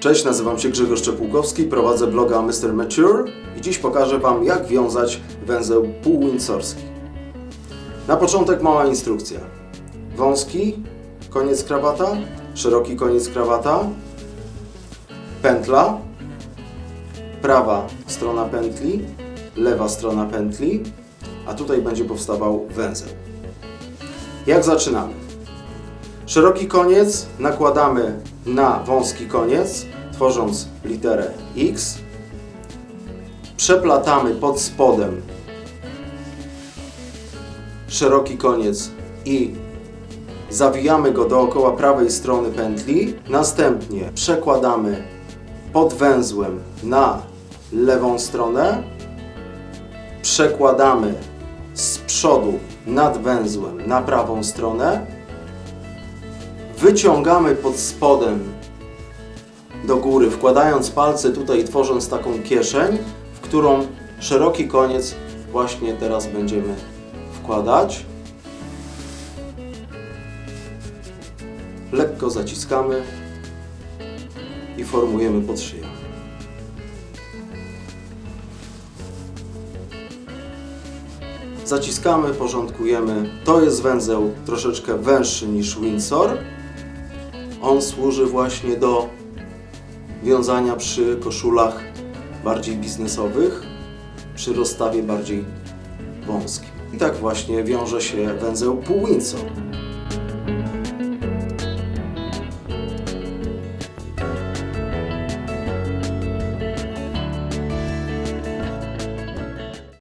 Cześć, nazywam się Grzegorz Czepułkowski, prowadzę bloga Mr. Mature i dziś pokażę Wam jak wiązać węzeł półwindsorski. Na początek mała instrukcja. Wąski koniec krawata, szeroki koniec krawata, pętla, prawa strona pętli, lewa strona pętli, a tutaj będzie powstawał węzeł. Jak zaczynamy? Szeroki koniec nakładamy na wąski koniec, tworząc literę X. Przeplatamy pod spodem szeroki koniec i zawijamy go dookoła prawej strony pętli. Następnie przekładamy pod węzłem na lewą stronę. Przekładamy z przodu nad węzłem na prawą stronę wyciągamy pod spodem do góry, wkładając palce tutaj, tworząc taką kieszeń, w którą szeroki koniec właśnie teraz będziemy wkładać. Lekko zaciskamy i formujemy pod szyję. Zaciskamy, porządkujemy. To jest węzeł troszeczkę węższy niż Windsor. On służy właśnie do wiązania przy koszulach bardziej biznesowych, przy rozstawie bardziej wąskim. I tak właśnie wiąże się węzeł pół Windsor.